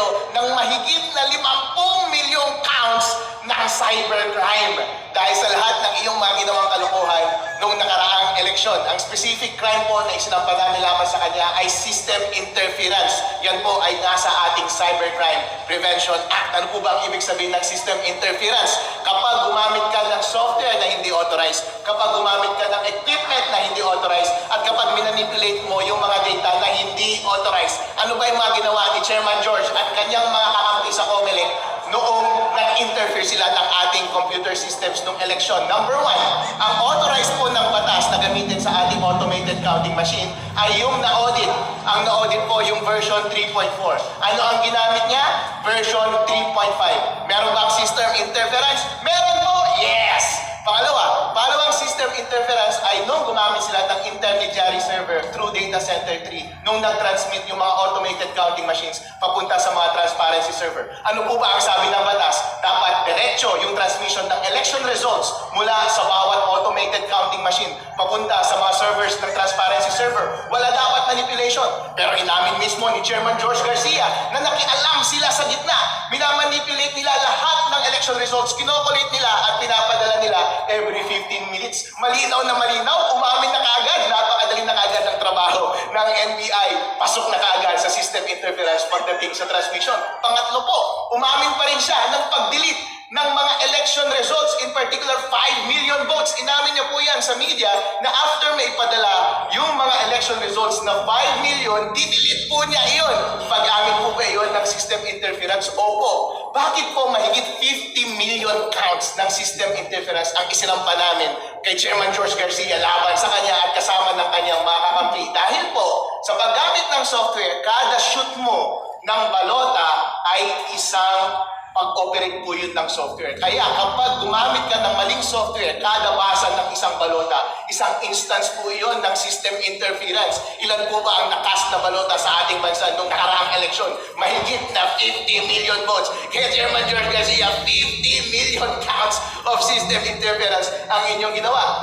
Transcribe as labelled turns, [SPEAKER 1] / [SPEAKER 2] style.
[SPEAKER 1] kayo ng mahigit na 50 milyong counts ng cybercrime dahil sa lahat ng iyong mga ginawang kalukuhan noong nakaraang eleksyon. Ang specific crime po na isinampa namin lamang sa kanya ay system interference. Yan po ay nasa ating Cybercrime Prevention Act. Ano po ba ang ibig sabihin ng system interference? Kapag gumamit ka ng software na hindi authorized, kapag gumamit ka ng equipment authorized, ano ba yung mga ginawa ni Chairman George at kanyang mga kakampi sa COMELEC noong nag-interfere sila ng ating computer systems nung eleksyon. Number one, ang authorized po ng batas na gamitin sa ating automated counting machine ay yung na-audit. Ang na-audit po yung version 3.4. Ano ang ginamit niya? Version 3.5. Meron bang system interference? Meron po! Yes! Pangalawa, pangalawang system interference gumamit sila ng intermediary server through data center 3 nung nag-transmit yung mga automated counting machines papunta sa mga transparency server. Ano po ba ang sabi ng batas? Dapat diretso yung transmission ng election results mula sa bawat automated counting machine papunta sa mga servers ng transparency server. Wala dapat manipulation. Pero inamin mismo ni Chairman George Garcia na nakialam sila sa gitna. Minamanipulate nila lahat election results, kinokolit nila at pinapadala nila every 15 minutes. Malinaw na malinaw, umamin na kaagad, napakadali na kaagad ng trabaho ng NBI. Pasok na kaagad sa system interference pagdating sa transmission. Pangatlo po, umamin pa rin siya ng pag-delete ng mga election results, in particular 5 million votes. Inamin niya po yan sa media na after may ipadala yung mga election results na 5 million, didelete po niya iyon. Pag-amin po ba iyon ng system interference? Opo. Bakit po mahigit 50 million counts ng system interference ang isinampa namin kay Chairman George Garcia laban sa kanya at kasama ng kanyang mga kakampi? Dahil po, sa paggamit ng software, kada shoot mo ng balota ay isang pag-operate po yun ng software. Kaya kapag gumamit ka ng maling software, kada basa ng isang balota, isang instance po yun ng system interference. Ilan po ba ang nakas na balota sa ating bansa nung nakaraang eleksyon? Mahigit na 50 million votes. Kaya Chairman George Garcia, 50 million counts of system interference ang inyong ginawa.